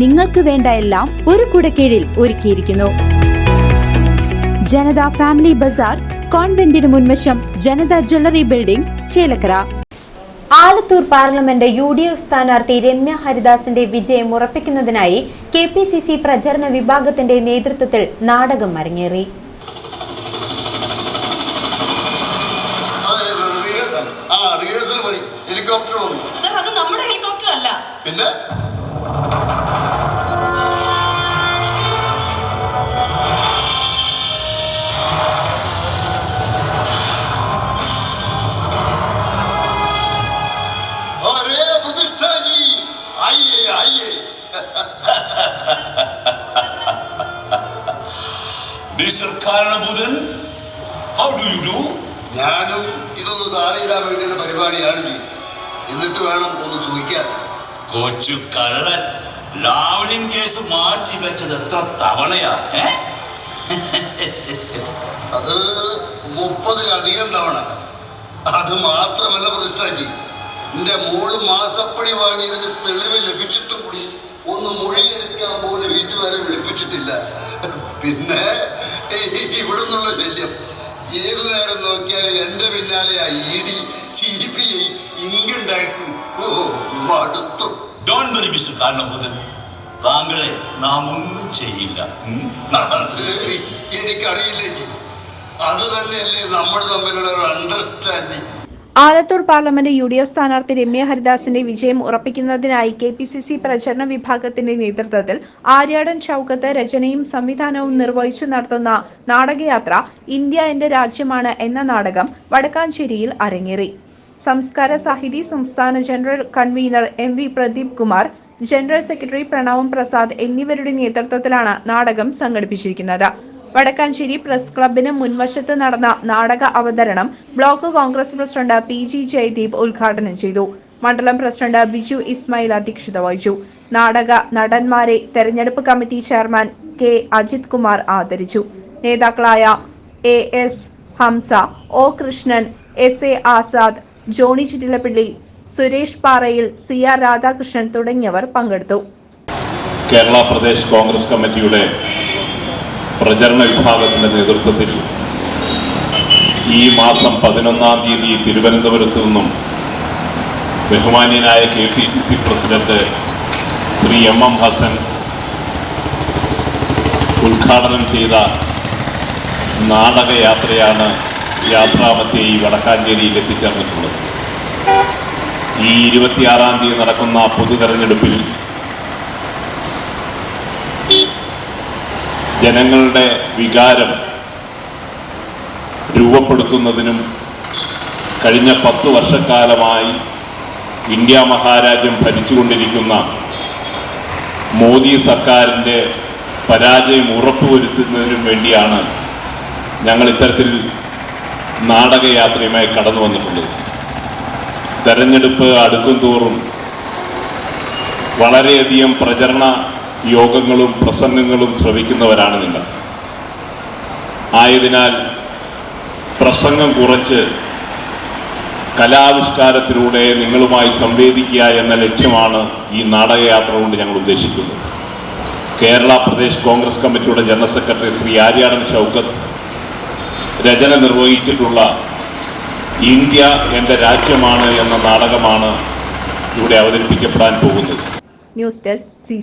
നിങ്ങൾക്ക് വേണ്ട എല്ലാം ഒരു കുടക്കീഴിൽ ഒരുക്കിയിരിക്കുന്നു. ജനത ഫാമിലി ബസാർ കോൺവെന്റിന് മുൻവശം Janata jewellery building Chelakkara. Alathur parliament U D F സ്ഥാനാർത്ഥി രമ്യ ഹരിദാസിന്റെ വിജയം ഉറപ്പിക്കുന്നതിനായി കെ പി സി സി പ്രചരണ വിഭാഗത്തിന്റെ നേതൃത്വത്തിൽ നാടകം അരങ്ങേറി. ഹെലികോപ്റ്റർ വന്നു. സർ അത് നമ്മുടെ ഹെലികോപ്റ്റർ അല്ല. പിന്നെ? മിസ്റ്റർ കാരണഭൂതൻ? ഹൗ ഡു യു ഡു ഞാനും ഇതൊന്ന് താഴെയിടാൻ വേണ്ടിയുള്ള പരിപാടിയാണ് എന്നിട്ട് വേണം ഒന്ന് സൂഹിക്കാൻ. കൊച്ചു കള്ളൻ ലാവ്ലിൻ കേസ് മാറ്റി വെച്ചത് എത്ര തവണയാ അത് മുപ്പതിലധികം തവണ. അത് മാത്രമല്ല പ്രതിഷ്ഠാജി എന്റെ മോൾ മാസപ്പടി വാങ്ങിയതിന് തെളിവ് ലഭിച്ചിട്ട് കൂടി ഒന്ന് മൊഴിയെടുക്കാൻ പോലും ഇതുവരെ വിളിപ്പിച്ചിട്ടില്ല. പിന്നെ ഇവിടുന്നുള്ള ശല്യം. ഏതു നേരം നോക്കിയാലും എന്റെ പിന്നാലെ E D C P I income tax ഓ മടുത്തു. ഡോൺ വെരി മിസ്റ്റർ കാരണഭൂതൻ താങ്കളെ നാം ഒന്നും ചെയ്യില്ല. എനിക്കറിയില്ല അത് തന്നെയല്ലേ നമ്മൾ തമ്മിലുള്ള ഒരു understanding Alathur parliament U D F സ്ഥാനാർത്ഥി രമ്യ ഹരിദാസിന്റെ വിജയം ഉറപ്പിക്കുന്നതിനായി കെ പി സി സി പ്രചരണ വിഭാഗത്തിന്റെ നേതൃത്വത്തിൽ ആര്യാടൻ ചൌക്കത്ത് രചനയും സംവിധാനവും നിർവഹിച്ചു നടത്തുന്ന നാടകയാത്ര ഇന്ത്യ എന്റെ രാജ്യമാണ് എന്ന നാടകം വടക്കാഞ്ചേരിയിൽ അരങ്ങേറി. സംസ്കാര സാഹിതി സംസ്ഥാന general convener M V Pradeep Kumar general secretary Pranavam Prasad എന്നിവരുടെ നേതൃത്വത്തിലാണ് നാടകം സംഘടിപ്പിച്ചിരിക്കുന്നത്. വടക്കാഞ്ചേരി പ്രസ് ക്ലബിന് മുൻവശത്ത് നടന്ന നാടക അവതരണം block Congress president P G Jayadeep ഉദ്ഘാടനം ചെയ്തു. മണ്ഡലം പ്രസിഡന്റ് ബിജു ഇസ്മായിൽ അധ്യക്ഷത വഹിച്ചു. നാടക നടന്മാരെ തെരഞ്ഞെടുപ്പ് committee chairman K Ajith Kumar ആദരിച്ചു. നേതാക്കളായ A S Hamza O Krishnan S A Azad Johnny Chittilappilly Suresh Parayil C R Radhakrishnan തുടങ്ങിയവർ പങ്കെടുത്തു. കേരള പ്രദേശ് കോൺഗ്രസ് കമ്മിറ്റിയുടെ പ്രചരണ വിഭാഗത്തിന്റെ നേതൃത്വത്തിൽ ഈ മാസം പതിനൊന്നാം തീയതി തിരുവനന്തപുരത്ത് നിന്നും ബഹുമാന്യനായ K P C C president Shri M M Hassan ഉദ്ഘാടനം ചെയ്ത നാടകയാത്രയാണ് യാത്രാമത്തെ ഈ വടക്കാഞ്ചേരിയിൽ എത്തിച്ചേർന്നിട്ടുള്ളത്. ഈ ഇരുപത്തിയാറാം തീയതി നടക്കുന്ന പൊതു തെരഞ്ഞെടുപ്പിൽ ജനങ്ങളുടെ വികാരം രൂപപ്പെടുത്തുന്നതിനും കഴിഞ്ഞ പത്ത് വർഷക്കാലമായി ഇന്ത്യ മഹാരാജ്യം ഭരിച്ചുകൊണ്ടിരിക്കുന്ന മോദി സർക്കാരിന്റെ പരാജയം ഉറപ്പുവരുത്തുന്നതിനും വേണ്ടിയാണ് ഞങ്ങൾ ഇത്തരത്തിൽ നാടകയാത്രയുമായി കടന്നു വന്നിട്ടുള്ളത്. തെരഞ്ഞെടുപ്പ് അടുക്കും തോറും വളരെയധികം പ്രചരണ യോഗങ്ങളും പ്രസംഗങ്ങളും ശ്രവിക്കുന്നവരാണ് നിങ്ങൾ. ആയതിനാൽ പ്രസംഗം കുറച്ച് കലാവിഷ്കാരത്തിലൂടെ നിങ്ങളുമായി സംവേദിക്കുക എന്ന ലക്ഷ്യമാണ് ഈ നാടകയാത്ര കൊണ്ട് ഞങ്ങൾ ഉദ്ദേശിക്കുന്നത്. കേരള പ്രദേശ് കോൺഗ്രസ് കമ്മിറ്റിയുടെ ജനറൽ സെക്രട്ടറി ശ്രീ ആര്യാടൻ ഷൗക്കത്ത് രചന നിർവഹിച്ചിട്ടുള്ള ഇന്ത്യ എന്റെ രാജ്യമാണ് എന്ന നാടകമാണ് ഇവിടെ അവതരിപ്പിക്കപ്പെടാൻ പോകുന്നത്. News desk C